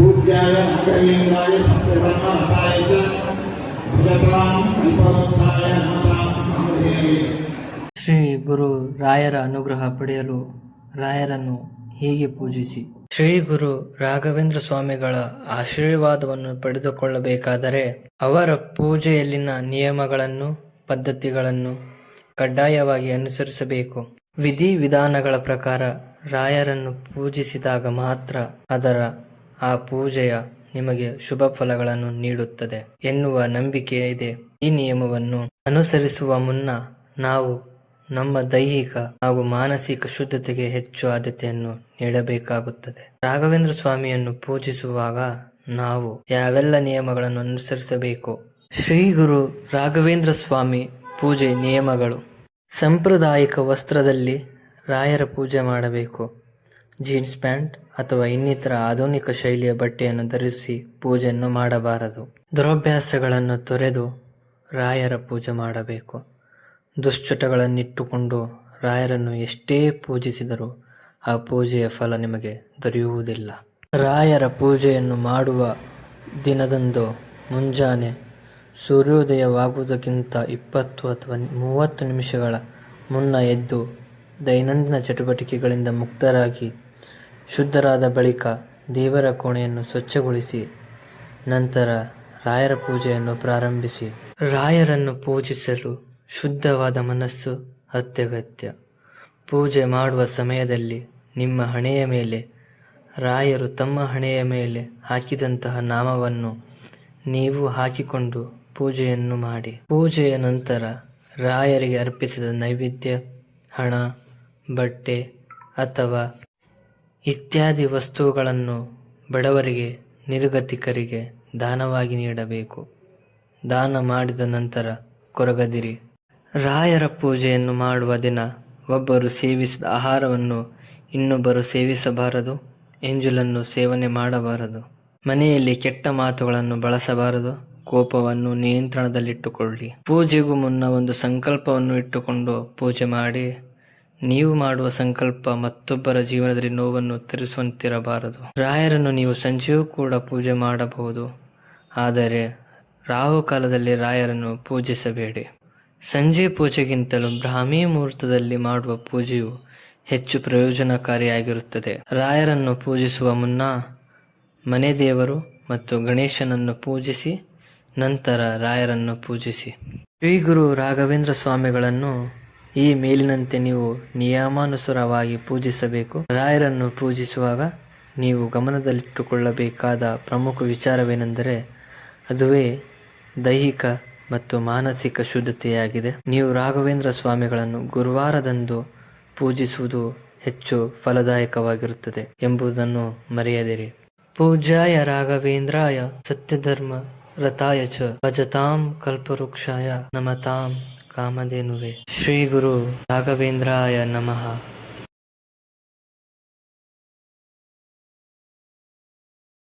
पूज्याय राघवेन्द्राय सत्यधर्मरताय च भजतां कल्पवृक्षाय नमतां कामधेनवे ಶ್ರೀ ಗುರು ರಾಯರ ಅನುಗ್ರಹ ಪಡೆಯಲು ರಾಯರನ್ನು ಹೀಗೆ ಪೂಜಿಸಿ ಶ್ರೀ ಗುರು ರಾಘವೇಂದ್ರ ಸ್ವಾಮಿಗಳ ಆಶೀರ್ವಾದವನ್ನು ಪಡೆದುಕೊಳ್ಳಬೇಕಾದರೆ ಅವರ ಪೂಜೆಯಲ್ಲಿನ ನಿಯಮಗಳನ್ನು ಪದ್ಧತಿಗಳನ್ನು ಕಡ್ಡಾಯವಾಗಿ ಅನುಸರಿಸಬೇಕು ವಿಧಿ ವಿಧಾನಗಳ ಪ್ರಕಾರ ರಾಯರನ್ನು ಪೂಜಿಸಿದಾಗ ಮಾತ್ರ ಅದರ ಆ ಪೂಜೆಯ ನಿಮಗೆ ಶುಭ ಫಲಗಳನ್ನು ನೀಡುತ್ತದೆ ಎನ್ನುವ ನಂಬಿಕೆ ಇದೆ. ಈ ನಿಯಮವನ್ನು ಅನುಸರಿಸುವ ಮುನ್ನ ನಾವು ನಮ್ಮ ದೈಹಿಕ ಹಾಗೂ ಮಾನಸಿಕ ಶುದ್ಧತೆಗೆ ಹೆಚ್ಚು ಆದ್ಯತೆಯನ್ನು ನೀಡಬೇಕಾಗುತ್ತದೆ. ರಾಘವೇಂದ್ರ ಸ್ವಾಮಿಯನ್ನು ಪೂಜಿಸುವಾಗ ನಾವು ಯಾವೆಲ್ಲ ನಿಯಮಗಳನ್ನು ಅನುಸರಿಸಬೇಕು? ಶ್ರೀ ಗುರು ರಾಘವೇಂದ್ರ ಸ್ವಾಮಿ ಪೂಜೆ ನಿಯಮಗಳು. ಸಾಂಪ್ರದಾಯಿಕ ವಸ್ತ್ರದಲ್ಲಿ ರಾಯರ ಪೂಜೆ ಮಾಡಬೇಕು. ಜೀನ್ಸ್ ಪ್ಯಾಂಟ್ ಅಥವಾ ಇನ್ನಿತರ ಆಧುನಿಕ ಶೈಲಿಯ ಬಟ್ಟೆಯನ್ನು ಧರಿಸಿ ಪೂಜೆಯನ್ನು ಮಾಡಬಾರದು. ದುರಭ್ಯಾಸಗಳನ್ನು ತೊರೆದು ರಾಯರ ಪೂಜೆ ಮಾಡಬೇಕು. ದುಶ್ಚಟಗಳನ್ನಿಟ್ಟುಕೊಂಡು ರಾಯರನ್ನು ಎಷ್ಟೇ ಪೂಜಿಸಿದರೂ ಆ ಪೂಜೆಯ ಫಲ ನಿಮಗೆ ದೊರೆಯುವುದಿಲ್ಲ. ರಾಯರ ಪೂಜೆಯನ್ನು ಮಾಡುವ ದಿನದಂದು ಮುಂಜಾನೆ ಸೂರ್ಯೋದಯವಾಗುವುದಕ್ಕಿಂತ ಇಪ್ಪತ್ತು ಅಥವಾ ಮೂವತ್ತು ನಿಮಿಷಗಳ ಮುನ್ನ ಎದ್ದು ದೈನಂದಿನ ಚಟುವಟಿಕೆಗಳಿಂದ ಮುಕ್ತರಾಗಿ ಶುದ್ಧರಾದ ಬಳಿಕ ದೇವರ ಕೋಣೆಯನ್ನು ಸ್ವಚ್ಛಗೊಳಿಸಿ, ನಂತರ ರಾಯರ ಪೂಜೆಯನ್ನು ಪ್ರಾರಂಭಿಸಿ. ರಾಯರನ್ನು ಪೂಜಿಸಲು ಶುದ್ಧವಾದ ಮನಸ್ಸು ಅತ್ಯಗತ್ಯ. ಪೂಜೆ ಮಾಡುವ ಸಮಯದಲ್ಲಿ ನಿಮ್ಮ ಹಣೆಯ ಮೇಲೆ, ರಾಯರು ತಮ್ಮ ಹಣೆಯ ಮೇಲೆ ಹಾಕಿದಂತಹ ನಾಮವನ್ನು ನೀವು ಹಾಕಿಕೊಂಡು ಪೂಜೆಯನ್ನು ಮಾಡಿ. ಪೂಜೆಯ ನಂತರ ರಾಯರಿಗೆ ಅರ್ಪಿಸಿದ ನೈವೇದ್ಯ, ಹಣ, ಬಟ್ಟೆ ಅಥವಾ ಇತ್ಯಾದಿ ವಸ್ತುಗಳನ್ನು ಬಡವರಿಗೆ, ನಿರ್ಗತಿಕರಿಗೆ ದಾನವಾಗಿ ನೀಡಬೇಕು. ದಾನ ಮಾಡಿದ ನಂತರ ಕೊರಗದಿರಿ. ರಾಯರ ಪೂಜೆಯನ್ನು ಮಾಡುವ ದಿನ ಒಬ್ಬರು ಸೇವಿಸಿದ ಆಹಾರವನ್ನು ಇನ್ನೊಬ್ಬರು ಸೇವಿಸಬಾರದು, ಎಂಜುಲನ್ನು ಸೇವನೆ ಮಾಡಬಾರದು. ಮನೆಯಲ್ಲಿ ಕೆಟ್ಟ ಮಾತುಗಳನ್ನು ಬಳಸಬಾರದು, ಕೋಪವನ್ನು ನಿಯಂತ್ರಣದಲ್ಲಿಟ್ಟುಕೊಳ್ಳಿ. ಪೂಜೆಗೂ ಮುನ್ನ ಒಂದು ಸಂಕಲ್ಪವನ್ನು ಇಟ್ಟುಕೊಂಡು ಪೂಜೆ ಮಾಡಿ ನೀವು ಮಾಡುವ ಸಂಕಲ್ಪ ಮತ್ತೊಬ್ಬರ ಜೀವನದಲ್ಲಿ ನೋವನ್ನು ತರಿಸುವಂತಿರಬಾರದು. ರಾಯರನ್ನು ನೀವು ಸಂಜೆಯೂ ಕೂಡ ಪೂಜೆ ಮಾಡಬಹುದು. ಆದರೆ ರಾಹುಕಾಲದಲ್ಲಿ ರಾಯರನ್ನು ಪೂಜಿಸಬೇಡಿ. ಸಂಜೆ ಪೂಜೆಗಿಂತಲೂ ಬ್ರಾಹ್ಮಿ ಮುಹೂರ್ತದಲ್ಲಿ ಮಾಡುವ ಪೂಜೆಯು ಹೆಚ್ಚು ಪ್ರಯೋಜನಕಾರಿಯಾಗಿರುತ್ತದೆ. ರಾಯರನ್ನು ಪೂಜಿಸುವ ಮುನ್ನ ಮನೆ ದೇವರು ಮತ್ತು ಗಣೇಶನನ್ನು ಪೂಜಿಸಿ, ನಂತರ ರಾಯರನ್ನು ಪೂಜಿಸಿ. ಶ್ರೀ ಗುರು ರಾಘವೇಂದ್ರ ಸ್ವಾಮಿಗಳನ್ನು ಈ ಮೇಲಿನಂತೆ ನೀವು ನಿಯಮಾನುಸಾರವಾಗಿ ಪೂಜಿಸಬೇಕು. ರಾಯರನ್ನು ಪೂಜಿಸುವಾಗ ನೀವು ಗಮನದಲ್ಲಿಟ್ಟುಕೊಳ್ಳಬೇಕಾದ ಪ್ರಮುಖ ವಿಚಾರವೇನೆಂದರೆ, ಅದುವೇ ದೈಹಿಕ ಮತ್ತು ಮಾನಸಿಕ ಶುದ್ಧತೆಯಾಗಿದೆ. ನೀವು ರಾಘವೇಂದ್ರ ಸ್ವಾಮಿಗಳನ್ನು ಗುರುವಾರದಂದು ಪೂಜಿಸುವುದು ಹೆಚ್ಚು ಫಲದಾಯಕವಾಗಿರುತ್ತದೆ ಎಂಬುದನ್ನು ಮರೆಯದಿರಿ. ಪೂಜಾಯ ರಾಘವೇಂದ್ರಾಯ ಸತ್ಯಧರ್ಮ ರಥಾಯ ಚ ಭಜತಾಂ ಕಲ್ಪವೃಕ್ಷಾಯ ನಮತಾಂ. ಕಾಮಧೇನುವೆ. ಶ್ರೀ ಗುರು ರಾಘವೇಂದ್ರಾಯ ನಮಃ.